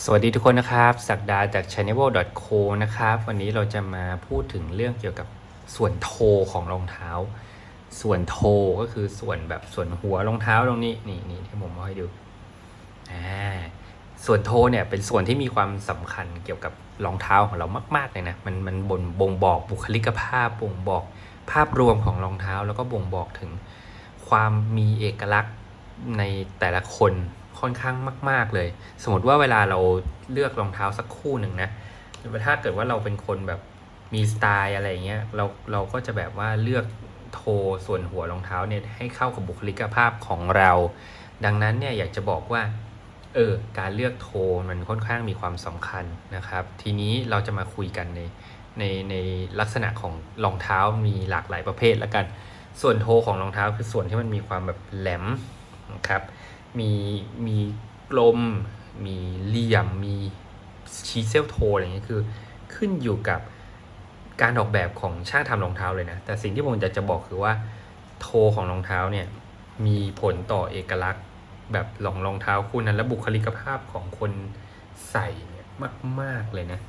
สวัสดีทุกคนนะครับสักดาจาก channel.co นะครับ วันนี้เราจะมาพูดถึงเรื่องเกี่ยวกับส่วนโทของรองเท้า ส่วนโทก็คือส่วนแบบส่วนหัวรองเท้าตรงนี้นี่นี่ที่ผมเอาให้ดูอ่าส่วนโทเนี่ยเป็นส่วนที่มีความสำคัญเกี่ยวกับรองเท้าของเรามาก ๆเลยนะมันมันบ่งบ่งบอกบุคลิกภาพบ่งบอกภาพรวมของรองเท้า แล้วก็บ่งบอกถึงความมีเอกลักษณ์ในแต่ละคน ค่อนข้างมาก ๆเลย สมมติว่าเวลาเราเลือกรองเท้าสักคู่หนึ่งนะถ้าเกิดว่าเราเป็นคนแบบมีสไตล์อะไรเงี้ยเราเราก็จะแบบว่าเลือกโทส่วนหัวรองเท้าเนี่ยให้เข้ากับบุคลิกภาพของเรา ดังนั้นเนี่ยอยากจะบอกว่าเออการเลือกโทมันค่อนข้างมีความสำคัญนะครับ ทีนี้เราจะมาคุยกันในในในลักษณะของรองเท้ามีหลากหลายประเภทแล้วกัน ส่วนโทของรองเท้าคือส่วนที่มันมีความแบบแหลมนะครับ มีมีกลม มีเหลี่ยม มีชีเซลโทอะไรเงี้ยคือขึ้นอยู่กับการออกแบบของช่างทำรองเท้าเลยนะ แต่สิ่งที่ผมจะจะบอกคือว่าโทของรองเท้าเนี่ยมีผลต่อเอกลักษณ์แบบรองรองเท้าคู่นั้น และบุคลิกภาพของคนใส่เนี่ยมาก ๆ เลยนะ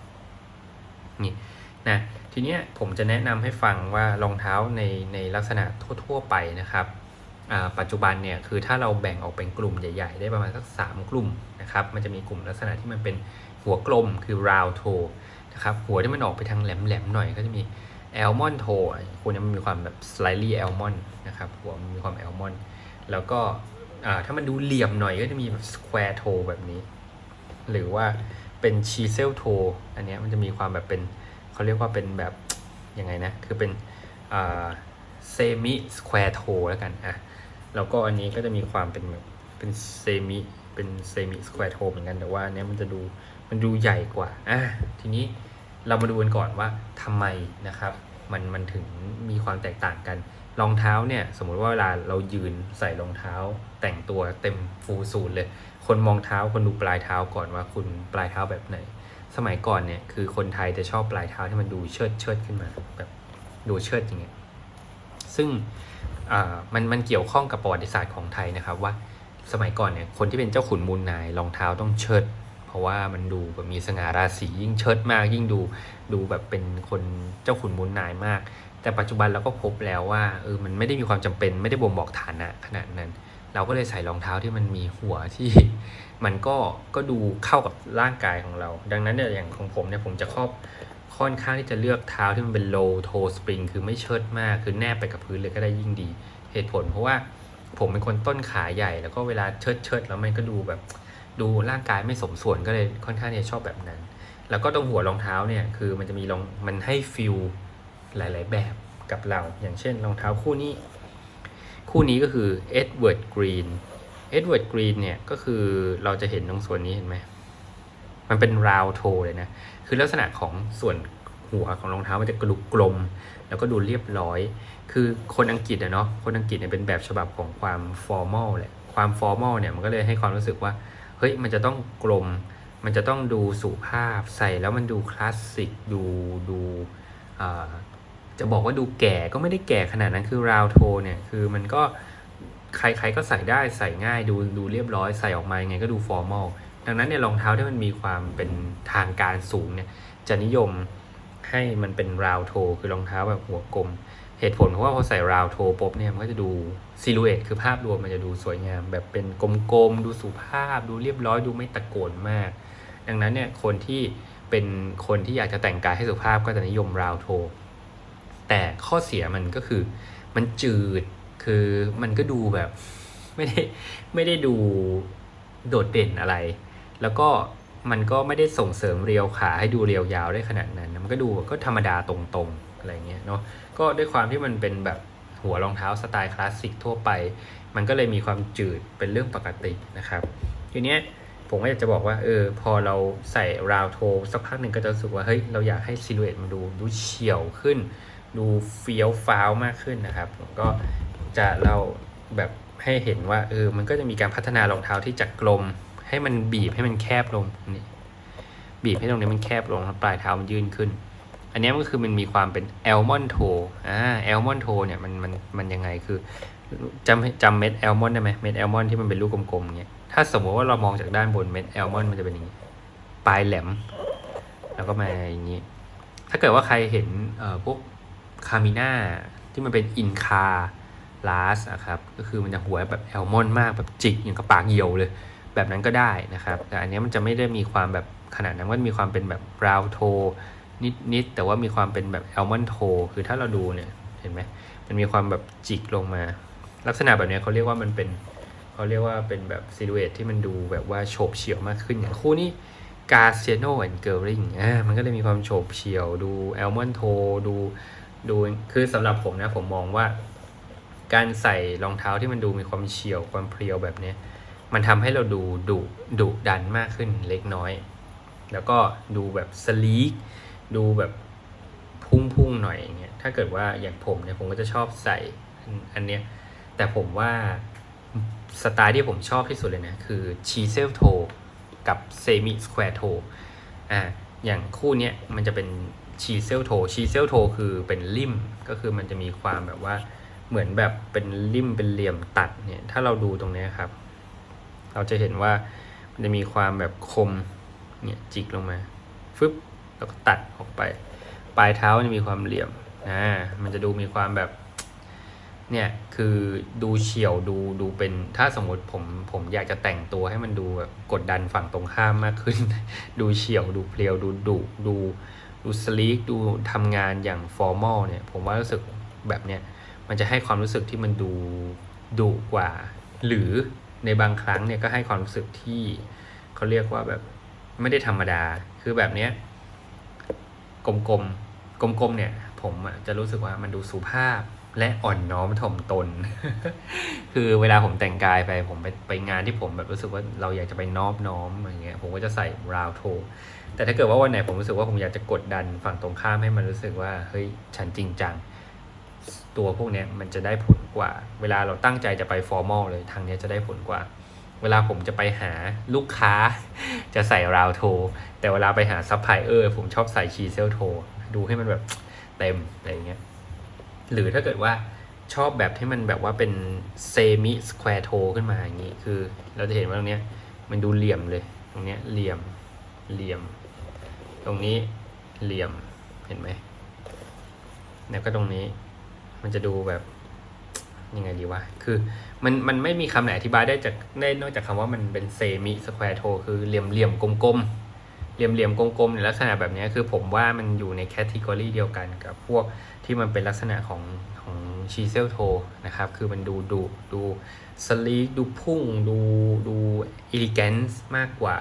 นี่นะทีเนี้ยผมจะแนะนำให้ฟังว่ารองเท้าในในลักษณะทั่ว ๆ ไปนะครับ ปัจจุบันเนี่ยคือถ้าเราแบ่งออกเป็นกลุ่มใหญ่ ๆ ได้ประมาณสัก 3 กลุ่มนะครับมันจะมีกลุ่มลักษณะที่มันเป็นหัวกลมคือ round toe นะครับหัวที่มันออกไปทางแหลมๆหน่อยก็จะมี almond toe อะพวกนี้มันมีความแบบ slightly almond นะครับหัวมันมีความ almond แล้วก็ถ้ามันดูเหลี่ยมหน่อยก็จะมีแบบ square toe แบบนี้ หรือว่าเป็น chisel toe อันนี้มันจะมีความแบบเป็นเขาเรียกว่าเป็นแบบยังไงนะ คือเป็น semi square toe แล้วกันอะ แล้วก็อันนี้ก็จะมีความเป็นแบบเป็น semi เป็น semi square toe เหมือนกันแต่ว่าอันเนี้ยมันจะดูมันดูใหญ่กว่าอะทีนี้เรามาดูกันก่อนว่าทำไมนะครับมันมันถึงมีความแตกต่างกันรองเท้าเนี่ยสมมุติว่าเวลาเรายืนใส่รองเท้า แต่งตัวเต็มฟูลสูทเลย คนมองเท้าคนดูปลายเท้าก่อนว่าคุณปลายเท้าแบบไหน สมัยก่อนเนี่ยคือคนไทยจะชอบปลายเท้าที่มันดูเชิดเชิดขึ้นมาแบบดูเชิดอย่างเงี้ยซึ่ง มันมันเกี่ยวข้องกับประวัติศาสตร์ของไทยนะครับว่าสมัยก่อนเนี่ยคนที่เป็นเจ้าขุนมูลนายรองเท้าต้องเชิด เพราะว่ามันดูแบบมีสง่าราศียิ่งเชิดมากยิ่งดูดูแบบเป็นคนเจ้าขุนมูลนายมาก แต่ปัจจุบันเราก็พบแล้วว่าเออมันไม่ได้มีความจำเป็นไม่ได้บ่งบอกฐานะขนาดนั้น เราก็เลยใส่รองเท้าที่มันมีหัวที่มันก็ก็ดูเข้ากับร่างกายของเรา ดังนั้นเนี่ยอย่างของผมเนี่ยผมจะครอบ ค่อนข้างที่จะเลือกเท้าที่มันเป็น low toe spring คือไม่เชิดมาก คือแนบไปกับพื้นเลยก็ได้ยิ่งดี เหตุผลเพราะว่าผมเป็นคนต้นขาใหญ่ แล้วก็เวลาเชิดเชิดแล้วมันก็ดูแบบ ดูร่างกายไม่สมส่วนก็เลยค่อนข้างที่จะชอบแบบนั้น แล้วก็ตรงหัวรองเท้าเนี่ยคือมันจะมีรองมันให้ฟิลหลาย ๆ แบบกับเรา อย่างเช่นรองเท้าคู่นี้ คู่นี้ก็คือ Edward Green Edward Green เนี่ยก็คือเราจะเห็นตรงส่วนนี้เห็นไหม มันเป็น round toe เลยนะ คือลักษณะของส่วนหัวของรองเท้ามันจะกระดุกกลม แล้วก็ดูเรียบร้อย คือคนอังกฤษอะเนาะ คนอังกฤษเนี่ยเป็นแบบฉบับของความ formal แหละ ความ formal เนี่ยมันก็เลยให้ความรู้สึกว่า เฮ้ย มันจะต้องกลม มันจะต้องดูสุภาพ ใส่แล้วมันดูคลาสสิก ดู ดูจะบอกว่าดูแก่ก็ไม่ได้แก่ขนาดนั้น คือ round toe เนี่ย คือมันก็ใครๆก็ใส่ได้ ใส่ง่าย ดู ดูเรียบร้อย ใส่ออกมายังไงก็ดู formal ดังนั้นเนี่ยรองเท้าที่มันมีความเป็นทางการสูงเนี่ยจะนิยมให้มันเป็น round toe คือรองเท้าแบบหัวกลม เหตุผลเพราะว่าพอใส่ round toe ปุ๊บเนี่ยมันก็จะดู silhouette คือภาพรวมมันจะดูสวยงาม แบบเป็นกลมๆดูสุภาพ ดูเรียบร้อยดูไม่ตะโกนมาก ดังนั้นเนี่ยคนที่เป็นคนที่อยากจะแต่งกายให้สุภาพก็จะนิยม round toe แต่ข้อเสียมันก็คือมันจืดคือมันก็ดูแบบไม่ได้ไม่ได้ดูโดดเด่นอะไร แล้วก็มันก็ไม่ได้ส่งเสริมเรียวขาให้ดูเรียวยาวได้ขนาดนั้น มันก็ดูก็ธรรมดาตรงๆอะไรเงี้ยเนาะก็ด้วยความที่มันเป็นแบบหัวรองเท้าสไตล์คลาสสิกทั่วไป มันก็เลยมีความจืดเป็นเรื่องปกตินะครับทีเนี้ยผมก็อยากจะบอกว่าเออพอเราใส่ราวโทสักพักหนึ่งก็จะรู้สึกว่าเฮ้ยเราอยากให้ซิลูเอตมันดูดูเฉียวขึ้น ดูเฟี้ยวฟ้าวมากขึ้นนะครับผมก็จะเราแบบให้เห็นว่าเออมันก็จะมีการพัฒนารองเท้าที่จากกลม ให้มันบีบให้มันแคบลงนี่บีบให้ตรงนี้มันแคบลงแล้วปลายเท้ามันยื่นขึ้น อันนี้ก็คือมันมีความเป็นแอลมอนโทอ่าแอลมอนโทเนี่ยมันมันมันยังไงคือจำจำเม็ดแอลมอนได้ไหมเม็ดแอลมอนที่มันเป็นลูกกลมๆเงี้ยถ้าสมมติว่าเรามองจากด้านบนเม็ดแอลมอนมันจะเป็นอย่างนี้ปลายแหลม แล้วก็มาอย่างนี้ ถ้าเกิดว่าใครเห็นเอ่อพวกคามิน่าที่มันเป็นอินคาลาสอะครับก็คือมันจะหัวแบบแอลมอนมากแบบจิกอย่างกับปากเหี่ยวเลย แบบนั้นก็ได้นะครับ แต่อันนี้มันจะไม่ได้มีความแบบขนาดนั้นมันมีความเป็นแบบบราวโทนิดๆแต่ว่ามีความเป็นแบบแอลมอนโทคือถ้าเราดูเนี่ยเห็นไหมมันมีความแบบจิกลงมา ลักษณะแบบเนี้ยเขาเรียกว่ามันเป็นเขาเรียกว่าเป็นแบบซิลูเอตที่มันดูแบบว่าโฉบเฉี่ยวมากขึ้นอย่างคู่นี้กาเซโนแอนเกิลริงอ่ามันก็เลยมีความโฉบเฉี่ยวดูแอลมอนโทดูดูคือสำหรับผมนะผมมองว่า การใส่รองเท้าที่มันดูมีความเฉี่ยวความเพรียวแบบเนี้ย มันทำให้เราดูดุดุดันมากขึ้นเล็กน้อย แล้วก็ดูแบบสลีกดูแบบพุ่งพุ่งๆหน่อยอย่างเงี้ยถ้าเกิดว่าอย่างผมเนี่ยผมก็จะชอบใส่อันเนี้ยแต่ผมว่าสไตล์ที่ผมชอบที่สุดเลยนะคือชีเซลโทกับเซมิสแควร์โทอ่าอย่างคู่เนี้ยมันจะเป็นชีเซลโทชีเซลโทคือเป็นริมก็คือมันจะมีความแบบว่าเหมือนแบบเป็นริมเป็นเหลี่ยมตัดเนี่ยถ้าเราดูตรงเนี้ยครับ เราจะเห็นว่ามันจะมีความแบบคมเนี่ยจิกลงมาฟึบแล้วก็ตัดออกไป ปลายเท้าจะมีความเหลี่ยมอ่ามันจะดูมีความแบบเนี่ยคือดูเฉียวดูดูเป็นถ้าสมมติผมผมอยากจะแต่งตัวให้มันดูแบบกดดันฝั่งตรงข้ามมากขึ้น ดูเฉียวดูเพลียวดูดุดูดูสลีกดูทำงานอย่างฟอร์มอลเนี่ยผมว่ารู้สึกแบบเนี้ยมันจะให้ความรู้สึกที่มันดูดุกว่า หรือ ในบางครั้งเนี่ยก็ให้ความรู้สึกที่เขาเรียกว่าแบบไม่ได้ธรรมดา คือแบบเนี้ยกลมๆกลมๆเนี่ย ผมอะจะรู้สึกว่ามันดูสุภาพและอ่อนน้อมถ่อมตน คือเวลาผมแต่งกายไปผมไปไปงานที่ผมแบบรู้สึกว่าเราอยากจะไปนอบน้อมอย่างเงี้ยผมก็จะใส่ราวโท แต่ถ้าเกิดว่าวันไหนผมรู้สึกว่าผมอยากจะกดดันฝั่งตรงข้ามให้มันรู้สึกว่าเฮ้ยฉันจริงจัง ตัวพวกนี้มันจะได้ผลกว่า เวลาเราตั้งใจจะไปฟอร์มอลเลยทางนี้จะได้ผลกว่า เวลาผมจะไปหาลูกค้า จะใส่ราวโท แต่เวลาไปหาซัพพลายเออร์ผมชอบใส่ชีเซลโท ดูให้มันแบบเต็มอะไรอย่างเงี้ยหรือถ้าเกิดว่าชอบแบบที่มันแบบว่าเป็นเซมิสแควร์โทขึ้นมาอย่างนี้ คือเราจะเห็นว่าตรงเนี้ยมันดูเหลี่ยมเลย ตรงเนี้ยเหลี่ยมเหลี่ยม ตรงนี้เหลี่ยมเห็นไหมแล้วก็ตรงนี้ มันจะดูแบบยังไงดีวะ คือมันมันไม่มีคำไหนอธิบายได้จากได้นอกจากคำว่ามันเป็นเซมิสแควร์โทคือเหลี่ยมเหลี่ยมกลมๆ เหลี่ยมเหลี่ยมๆกลมๆในลักษณะแบบนี้คือผมว่ามันอยู่ในแคตตากรีเดียวกันกับพวกที่มันเป็นลักษณะของของชีเซลโทนะครับ คือมันดูดูดูสลีกดูพุ่งดูดูอิลิแกนซ์มากกว่า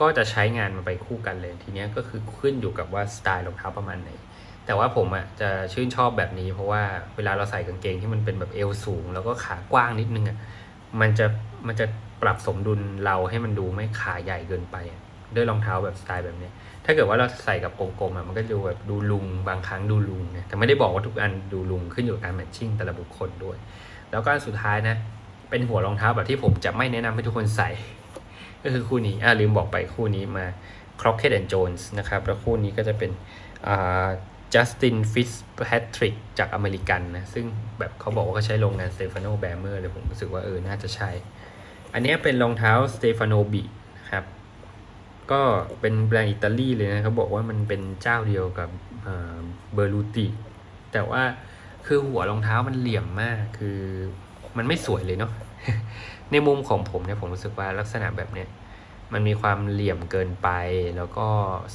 ก็จะใช้งานมาไปคู่กันเลยทีนี้ก็คือขึ้นอยู่กับว่าสไตล์รองเท้าประมาณไหน แต่ว่าผมอะจะชื่นชอบแบบนี้ เพราะว่าเวลาเราใส่กางเกงที่มันเป็นแบบเอวสูง แล้วก็ขากว้างนิดนึงอะมันจะมันจะปรับสมดุลเราให้มันดูไม่ขาใหญ่เกินไปอะด้วยรองเท้าแบบสไตล์แบบนี้ ถ้าเกิดว่าเราใส่กับกลมๆอะมันก็ดูแบบดูลุงบางครั้งดูลุงเนี่ยแต่ไม่ได้บอกว่าทุกอันดูลุงขึ้นอยู่กับการแมทชิ่งแต่ละบุคคลด้วย แล้วก็สุดท้ายนะเป็นหัวรองเท้าแบบที่ผมจะไม่แนะนำให้ทุกคนใส่ ก็คือคู่นี้อ่าลืมบอกไปคู่นี้มา Crockett and Jones นะครับแล้วคู่นี้ก็จะเป็นอ่า Justin Fitzpatrick จากอเมริกันนะ ซึ่งแบบเขาบอกว่าเขาใช้โรงงาน Stefano Bammer เลยผมรู้สึกว่าเออ น่าจะใช่ อันนี้เป็นรองเท้า Stefano B นะครับ ก็เป็นแบรนด์อิตาลีเลยนะเขาบอกว่ามันเป็นเจ้าเดียวกับเบอร์ลูติแต่ว่าคือหัวรองเท้ามันเหลี่ยมมาก คือมันไม่สวยเลยเนาะ ในมุมของผมเนี่ยผมรู้สึกว่าลักษณะแบบเนี้ยมันมีความเหลี่ยมเกินไป แล้วก็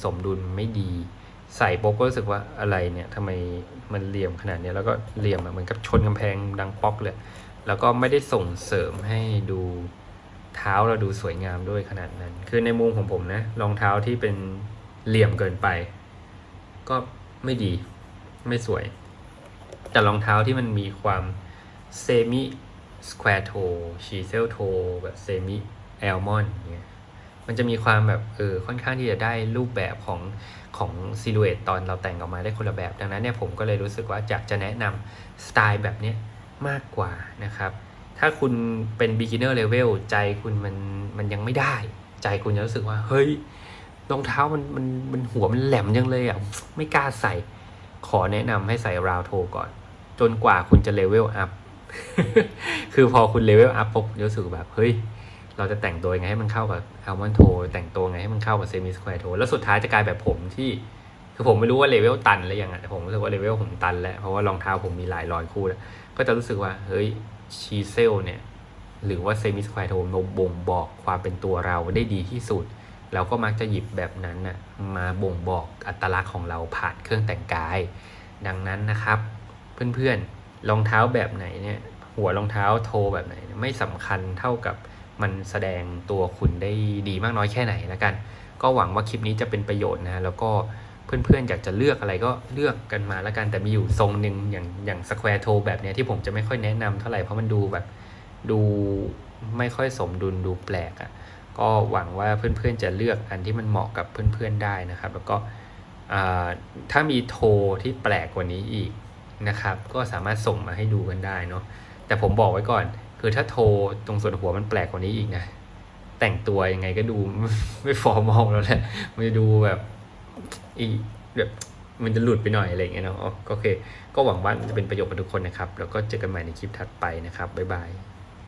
สมดุลไม่ดี ใส่ปุ๊บก็รู้สึกว่าอะไรเนี่ยทำไมมันเหลี่ยมขนาดนี้แล้วก็เหลี่ยมเหมือนกับชนกำแพงดังป๊อกเลย แล้วก็ไม่ได้ส่งเสริมให้ดูเท้าเราดูสวยงามด้วยขนาดนั้น คือในมุมของผมนะรองเท้าที่เป็นเหลี่ยมเกินไป ก็ไม่ดีไม่สวย แต่รองเท้าที่มันมีความเซมิสแควร์โทชีเซลโทแบบเซมิแอลมอนเนี่ย มันจะมีความแบบเออค่อนข้างที่จะได้รูปแบบของของซิลูเอตตอนเราแต่งออกมาได้คนละแบบ ดังนั้นเนี่ยผมก็เลยรู้สึกว่าอยากจะแนะนำสไตล์แบบนี้มากกว่านะครับ ถ้าคุณเป็น beginner level ใจคุณมันมันยังไม่ได้ ใจคุณจะรู้สึกว่าเฮ้ยรองเท้ามันมันมันหัวมันแหลมจังเลยอะไม่กล้าใส่ ขอแนะนำให้ใส่ราวโทก่อน จนกว่าคุณจะเลเวลอัพคือพอคุณเลเวลอัพปุ๊บรู้สึกแบบเฮ้ย เราจะแต่งตัวยังไงให้มันเข้ากับอัลมอนโทแต่งตัวยังไงให้มันเข้ากับเซมิสแควร์โทแล้วสุดท้ายจะกลายแบบผมที่ คือผมไม่รู้ว่าเลเวลตันหรือยังอะแต่ผมรู้สึกว่าเลเวลผมตันแล้วเพราะว่ารองเท้าผมมีหลายร้อยคู่แล้วก็จะรู้สึกว่าเฮ้ยชีเซลเนี่ยหรือว่าเซมิสแควร์โทนบ่งบอกความเป็นตัวเราได้ดีที่สุด เราก็มักจะหยิบแบบนั้นน่ะมาบ่งบอกอัตลักษณ์ของเราผ่านเครื่องแต่งกาย ดังนั้นนะครับ เพื่อนๆรองเท้าแบบไหนเนี่ยหัวรองเท้าโทแบบไหน ไม่สำคัญเท่ากับ มันแสดงตัวคุณได้ดีมากน้อยแค่ไหนแล้วกัน ก็หวังว่าคลิปนี้จะเป็นประโยชน์นะแล้วก็เพื่อนๆ อยากจะเลือกอะไรก็เลือกกันมาแล้วกัน แต่มีอยู่ทรงหนึ่งอย่างอย่างสแควร์โทแบบเนี้ยที่ผมจะไม่ค่อยแนะนำเท่าไหร่ เพราะมันดูแบบดูไม่ค่อยสมดุลดูแปลกอะ่ะก็หวังว่าเพื่อนๆ จะเลือกอันที่มันเหมาะกับเพื่อนๆได้นะครับ แล้วก็อ่าถ้ามีโทที่แปลกกว่านี้อีกนะครับ ก็สามารถส่งมาให้ดูกันได้เนาะแต่ผมบอกไว้ก่อน คือถ้าโทรตรงส่วนหัวมันแปลกกว่านี้อีกนะ แต่งตัวยังไงก็ดูไม่ฟอร์มอลแล้วแหละมันจะดูแบบอีแบบมันจะหลุดไปหน่อยอะไรอย่างเงี้ยเนาะอ๋อก็โอเค ก็หวังว่าจะเป็นประโยชน์กับทุกคนนะครับ แล้วก็เจอกันใหม่ในคลิปถัดไปนะครับ บ๊ายบาย